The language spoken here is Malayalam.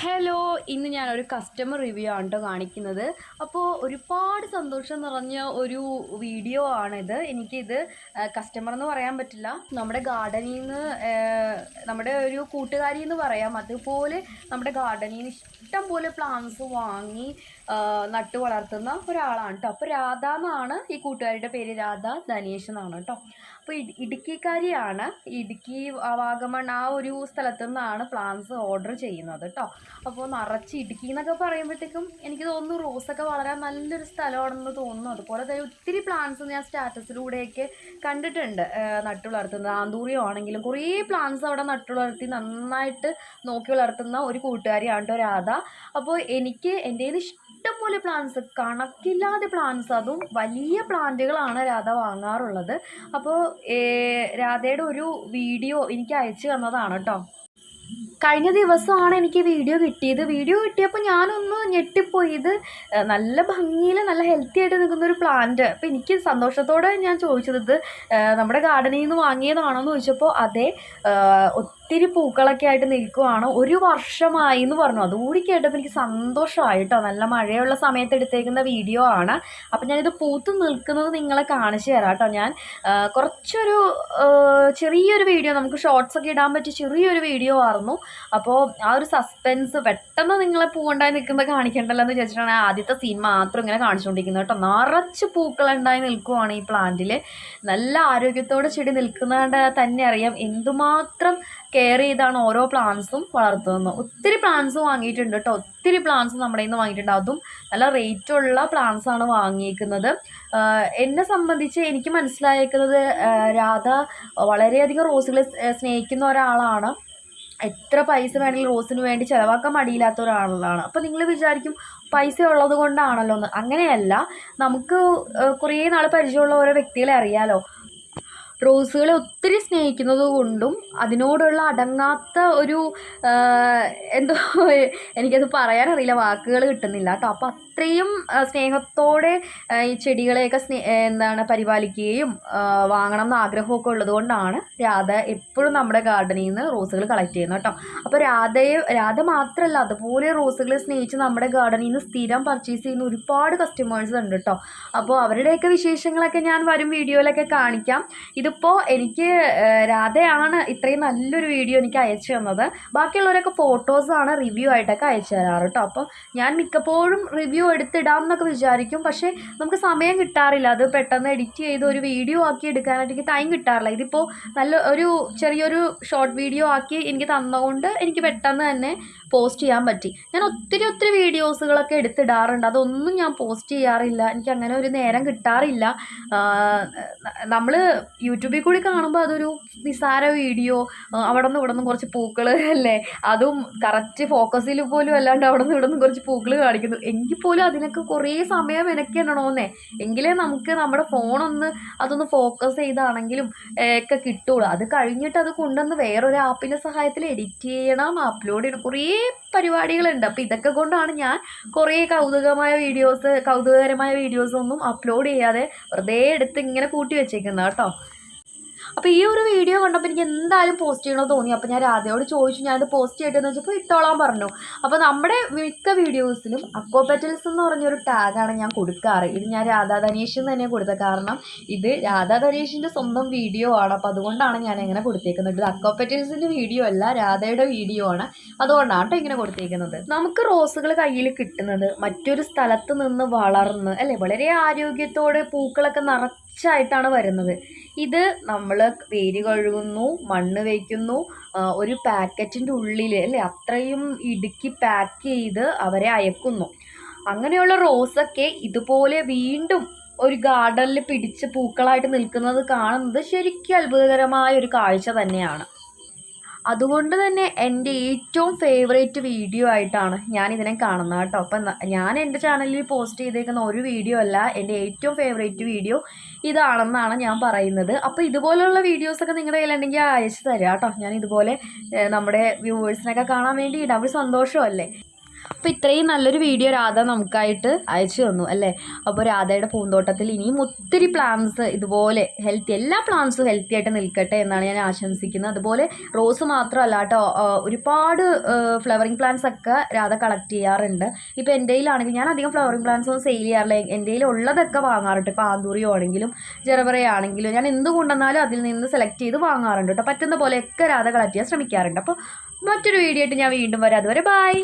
ഹലോ ഇന്ന് ഞാൻ ഒരു കസ്റ്റമർ റിവ്യൂ ആണ് കേട്ടോ കാണിക്കുന്നത്. അപ്പോൾ ഒരുപാട് സന്തോഷം നിറഞ്ഞ ഒരു വീഡിയോ ആണിത്. എനിക്കിത് കസ്റ്റമർ എന്ന് പറയാൻ പറ്റില്ല. നമ്മുടെ ഗാർഡനിൽ നിന്ന് നമ്മുടെ ഒരു കൂട്ടുകാരി എന്ന് പറയാം. അതുപോലെ നമ്മുടെ ഗാർഡനിൽ നിന്ന് ഇഷ്ടം പോലെ പ്ലാന്റ്സ് വാങ്ങി നട്ടു വളർത്തുന്ന ഒരാളാണ് കേട്ടോ അപ്പോൾ രാധ എന്നാണ് ഈ കൂട്ടുകാരിയുടെ പേര്. രാധ ധനേഷ് എന്നാണ് കേട്ടോ അപ്പോൾ ഇട് ഇടുക്കിക്കാരിയാണ്. ഇടുക്കി വാഗമൺ ആ ഒരു സ്ഥലത്തു നിന്നാണ് പ്ലാന്റ്സ് ഓർഡർ ചെയ്യുന്നത് കേട്ടോ അപ്പോൾ നിറച്ച് ഇടുക്കി എന്നൊക്കെ പറയുമ്പോഴത്തേക്കും എനിക്ക് തോന്നുന്നു റോസൊക്കെ വളരാൻ നല്ലൊരു സ്ഥലമാണെന്ന് തോന്നുന്നു. അതുപോലെ തന്നെ ഒത്തിരി പ്ലാന്റ്സ് ഞാൻ സ്റ്റാറ്റസിലൂടെയൊക്കെ കണ്ടിട്ടുണ്ട്. നട്ടു വളർത്തുന്നത് ആന്തൂറിയോ ആണെങ്കിലും കുറേ പ്ലാന്റ്സ് അവിടെ നട്ടു വളർത്തി നന്നായിട്ട് നോക്കി വളർത്തുന്ന ഒരു കൂട്ടുകാരിയാണ് കേട്ടോ രാധ. അപ്പോൾ എനിക്ക് എന്റെ ഇഷ്ടം ഇഷ്ടംപോലെ പ്ലാന്റ്സ് കണക്കില്ലാതെ പ്ലാന്റ്സ് അതും വലിയ പ്ലാന്റുകളാണ് രാധ വാങ്ങാറുള്ളത്. അപ്പോൾ രാധയുടെ ഒരു വീഡിയോ എനിക്ക് അയച്ചു തന്നതാണ് കേട്ടോ. കഴിഞ്ഞ ദിവസമാണ് എനിക്ക് വീഡിയോ കിട്ടിയത്. വീഡിയോ കിട്ടിയപ്പോൾ ഞാനൊന്ന് ഞെട്ടിപ്പോയി. ഇത് നല്ല ഭംഗിയിൽ നല്ല ഹെൽത്തി ആയിട്ട് നിൽക്കുന്ന ഒരു പ്ലാന്റ് അപ്പോൾ എനിക്ക് സന്തോഷത്തോടെ ഞാൻ ചോദിച്ചത് നമ്മുടെ ഗാർഡനിൽ നിന്ന് വാങ്ങിയതാണോ എന്ന് ചോദിച്ചപ്പോൾ അതെ ഒത്തിരി പൂക്കളൊക്കെ ആയിട്ട് നിൽക്കുവാണ്. ഒരു വർഷമായി എന്ന് പറഞ്ഞു. അതുകൂടി കേട്ടപ്പോൾ എനിക്ക് സന്തോഷമായിട്ടോ നല്ല മഴയുള്ള സമയത്ത് എടുത്തേക്കുന്ന വീഡിയോ ആണ്. അപ്പം ഞാനിത് പൂത്ത് നിൽക്കുന്നത് നിങ്ങളെ കാണിച്ചു തരാം കേട്ടോ ഞാൻ. കുറച്ചൊരു ചെറിയൊരു വീഡിയോ. നമുക്ക് ഷോർട്സ് ഒക്കെ ഇടാൻ പറ്റിയ ചെറിയൊരു വീഡിയോ ആയിരുന്നു. അപ്പോൾ ആ ഒരു സസ്പെൻസ് പെട്ടെന്ന് നിങ്ങളെ പൂവുണ്ടായി നിൽക്കുന്നത് കാണിക്കണ്ടല്ലോ എന്ന് വിചാരിച്ചിട്ടാണ് ആദ്യത്തെ സീൻ മാത്രം ഇങ്ങനെ കാണിച്ചുകൊണ്ടിരിക്കുന്നത് കേട്ടോ. നിറച്ച് പൂക്കളുണ്ടായി നിൽക്കുവാണ് ഈ പ്ലാന്റിൽ നല്ല ആരോഗ്യത്തോടെ ചെടി നിൽക്കുന്നതുകൊണ്ട് തന്നെ അറിയാം. എന്തുമാത്രം കെയർ ചെയ്താണ് ഓരോ പ്ലാന്റ്സും വളർത്തുന്നത്. ഒത്തിരി പ്ലാന്റ്സ് വാങ്ങിയിട്ടുണ്ട് കേട്ടോ ഒത്തിരി പ്ലാന്റ്സ് നമ്മുടെ നിന്ന് വാങ്ങിയിട്ടുണ്ട്. അതും നല്ല റേറ്റുള്ള ആണ് വാങ്ങിയേക്കുന്നത്. ആഹ് എന്നെ സംബന്ധിച്ച് എനിക്ക് മനസ്സിലായേക്കുന്നത് രാധ വളരെയധികം റോസുകളെ സ്നേഹിക്കുന്ന ഒരാളാണ്. എത്ര പൈസ വേണമെങ്കിലും റോസിന് വേണ്ടി ചിലവാക്കാൻ മടിയില്ലാത്ത ഒരാളാണ്. അപ്പോൾ നിങ്ങൾ വിചാരിക്കും പൈസ ഉള്ളത് കൊണ്ടാണല്ലോ എന്ന് അങ്ങനെയല്ല. നമുക്ക് കുറേ നാൾ പരിചയമുള്ള ഓരോ വ്യക്തികളെ അറിയാലോ. റോസുകളെ ഒത്തിരി സ്നേഹിക്കുന്നത് കൊണ്ടും അതിനോടുള്ള അടങ്ങാത്ത ഒരു എന്തോ എനിക്കത് പറയാനറിയില്ല വാക്കുകൾ കിട്ടുന്നില്ല കേട്ടോ. അപ്പോൾ അത്രയും സ്നേഹത്തോടെ ഈ ചെടികളെയൊക്കെ സ്നേ എന്താണ് പരിപാലിക്കുകയും വാങ്ങണം എന്ന് ആഗ്രഹമൊക്കെ ഉള്ളത് കൊണ്ടാണ് രാധ എപ്പോഴും നമ്മുടെ ഗാർഡനിൽ നിന്ന് റോസുകൾ കളക്ട് ചെയ്യുന്നത് കേട്ടോ. അപ്പോൾ രാധയെ രാധ മാത്രമല്ല അതുപോലെ റോസുകളെ സ്നേഹിച്ച് നമ്മുടെ ഗാർഡനിൽ നിന്ന് സ്ഥിരം പർച്ചേസ് ചെയ്യുന്ന ഒരുപാട് കസ്റ്റമേഴ്സ് ഉണ്ട് കേട്ടോ. അപ്പോൾ അവരുടെയൊക്കെ വിശേഷങ്ങളൊക്കെ ഞാൻ വരും വീഡിയോയിലൊക്കെ കാണിക്കാം. ഇതിപ്പോൾ എനിക്ക് രാധയാണ് ഇത്രയും നല്ലൊരു വീഡിയോ എനിക്ക് അയച്ചു തന്നത്. ബാക്കിയുള്ളവരൊക്കെ ഫോട്ടോസാണ് റിവ്യൂ ആയിട്ടൊക്കെ അയച്ചു തരാറ് കേട്ടോ അപ്പോൾ ഞാൻ മിക്കപ്പോഴും റിവ്യൂ എടുത്തിടാം എന്നൊക്കെ വിചാരിക്കും. പക്ഷേ നമുക്ക് സമയം കിട്ടാറില്ല. അത് പെട്ടെന്ന് എഡിറ്റ് ചെയ്ത് ഒരു വീഡിയോ ആക്കി എടുക്കാനായിട്ട് എനിക്ക് ടൈം കിട്ടാറില്ല. ഇതിപ്പോൾ നല്ല ഒരു ചെറിയൊരു ഷോർട്ട് വീഡിയോ ആക്കി എനിക്ക് തന്നതുകൊണ്ട് എനിക്ക് പെട്ടെന്ന് തന്നെ പോസ്റ്റ് ചെയ്യാൻ പറ്റി. ഞാൻ ഒത്തിരി ഒത്തിരി വീഡിയോസുകളൊക്കെ എടുത്തിടാറുണ്ട്. അതൊന്നും ഞാൻ പോസ്റ്റ് ചെയ്യാറില്ല. എനിക്ക് അങ്ങനെ ഒരു നേരം കിട്ടാറില്ല. നമ്മൾ യൂട്യൂബിൽ കൂടി കാണുമ്പോൾ അതൊരു നിസ്സാര വീഡിയോ അവിടെ നിന്ന് ഇവിടെ നിന്ന് കുറച്ച് പൂക്കൾ അല്ലേ? അതും കറക്റ്റ് ഫോക്കസിൽ പോലും അല്ലാണ്ട് അവിടെ നിന്ന് ഇവിടെ നിന്ന് കുറച്ച് പൂക്കൾ കാണിക്കുന്നു. എങ്കിൽ പോലും അതിനൊക്കെ കുറേ സമയം മെനക്കെണ്ണണമെന്നേ എങ്കിലേ നമുക്ക് നമ്മുടെ ഫോണൊന്ന് അതൊന്ന് ഫോക്കസ് ചെയ്താണെങ്കിലും ഒക്കെ കിട്ടുള്ളൂ. അത് കഴിഞ്ഞിട്ട് അത് കൊണ്ടുവന്ന് വേറൊരു ആപ്പിന്റെ സഹായത്തിൽ എഡിറ്റ് ചെയ്യണം അപ്ലോഡ് ചെയ്യണം. കുറേ പരിപാടികളുണ്ട്. അപ്പോൾ ഇതൊക്കെ കൊണ്ടാണ് ഞാൻ കുറേ കൗതുകമായ വീഡിയോസ് കൗതുകകരമായ വീഡിയോസൊന്നും അപ്ലോഡ് ചെയ്യാതെ വെറുതെ എടുത്ത് ഇങ്ങനെ കൂട്ടി വെച്ചേക്കുന്നത് കേട്ടോ. അപ്പോൾ ഈ ഒരു വീഡിയോ കണ്ടപ്പോൾ എനിക്ക് എന്തായാലും പോസ്റ്റ് ചെയ്യണമെന്ന് തോന്നി. അപ്പോൾ ഞാൻ രാധയോട് ചോദിച്ചു ഞാനത് പോസ്റ്റ് ചെയ്യട്ടെന്ന് വെച്ചപ്പോൾ ഇട്ടോളാൻ പറഞ്ഞു. അപ്പോൾ നമ്മുടെ മിക്ക വീഡിയോസിലും അക്കോപെറ്റൽസ് എന്ന് പറഞ്ഞൊരു ടാഗാണ് ഞാൻ കൊടുക്കാറ്. ഇത് ഞാൻ രാധാ ധനേഷ് എന്ന് തന്നെ കൊടുത്തത്. കാരണം ഇത് രാധാ ധനേഷിന്റെ സ്വന്തം വീഡിയോ ആണ്. അപ്പോൾ അതുകൊണ്ടാണ് ഞാൻ ഇങ്ങനെ കൊടുത്തേക്കുന്നത്. ഇത് അക്കോപെറ്റൽസിന്റെ വീഡിയോ അല്ല രാധയുടെ വീഡിയോ ആണ്. അതുകൊണ്ടാണ് കേട്ടോ ഇങ്ങനെ കൊടുത്തേക്കുന്നത്. നമുക്ക് റോസുകൾ കയ്യിൽ കിട്ടുന്നത് മറ്റൊരു സ്ഥലത്ത് നിന്ന് വളർന്ന് അല്ലേ വളരെ ആരോഗ്യത്തോടെ പൂക്കളൊക്കെ നിറച്ചായിട്ടാണ് വരുന്നത്. ഇത് നമ്മൾ വേര് കഴുകുന്നു മണ്ണ് വയ്ക്കുന്നു ഒരു പാക്കറ്റിന്റെ ഉള്ളിൽ അല്ലേ? അത്രയും ഇടുക്കി പാക്ക് ചെയ്ത് അവരെ അയക്കുന്നു. അങ്ങനെയുള്ള റോസൊക്കെ ഇതുപോലെ വീണ്ടും ഒരു ഗാർഡനിൽ പിടിച്ച് പൂക്കളായിട്ട് നിൽക്കുന്നത് കാണുന്നത് ശരിക്കും അത്ഭുതകരമായ ഒരു കാഴ്ച തന്നെയാണ്. അതുകൊണ്ട് തന്നെ എന്റെ ഏറ്റവും ഫേവറേറ്റ് വീഡിയോ ആയിട്ടാണ് ഞാൻ ഇതിനെ കാണുന്നത് കേട്ടോ. അപ്പം ഞാൻ എന്റെ ചാനലിൽ പോസ്റ്റ് ചെയ്തേക്കുന്ന ഒരു വീഡിയോ അല്ല എന്റെ ഏറ്റവും ഫേവറേറ്റ് വീഡിയോ ഇതാണെന്നാണ് ഞാൻ പറയുന്നത്. അപ്പോൾ ഇതുപോലെയുള്ള വീഡിയോസൊക്കെ നിങ്ങളുടെ കയ്യിലുണ്ടെങ്കിൽ അയച്ചു തരാം കേട്ടോ. ഞാൻ ഇതുപോലെ നമ്മുടെ വ്യൂവേഴ്സിനൊക്കെ കാണാൻ വേണ്ടി ഇടാം ഒരു സന്തോഷമല്ലേ? അപ്പോൾ ഇത്രയും നല്ലൊരു വീഡിയോ രാധ നമുക്കായിട്ട് അയച്ചു തന്നു അല്ലേ? അപ്പോൾ രാധയുടെ പൂന്തോട്ടത്തിൽ ഇനിയും ഒത്തിരി പ്ലാന്റ്സ് ഇതുപോലെ ഹെൽത്തി എല്ലാ പ്ലാന്റ്സും ഹെൽത്തി ആയിട്ട് നിൽക്കട്ടെ എന്നാണ് ഞാൻ ആശംസിക്കുന്നത്. അതുപോലെ റോസ് മാത്രമല്ല കേട്ടോ ഒരുപാട് ഫ്ലവറിങ് പ്ലാന്റ്സ് ഒക്കെ രാധ കളക്ട് ചെയ്യാറുണ്ട്. ഇപ്പോൾ എന്റെ കയ്യിലാണെങ്കിൽ ഞാൻ അധികം ഫ്ലവറിങ് പ്ലാന്റ്സ് ഒന്നും സെയിൽ ചെയ്യാറില്ല. എന്റെ കയ്യിൽ ഉള്ളതൊക്കെ വാങ്ങാറുണ്ട്. ഇപ്പോൾ ആന്തൂറിയോ ആണെങ്കിലും ജെറവറയാണെങ്കിലും ഞാൻ എന്ത് കൊണ്ടുവന്നാലും അതിൽ നിന്ന് സെലക്ട് ചെയ്ത് വാങ്ങാറുണ്ട് കേട്ടോ. പറ്റുന്ന പോലെയൊക്കെ രാധ കളക്ട് ചെയ്യാൻ ശ്രമിക്കാറുണ്ട്. അപ്പോൾ മറ്റൊരു വീഡിയോ ആയിട്ട് ഞാൻ വീണ്ടും വരാം. അതുവരെ ബൈ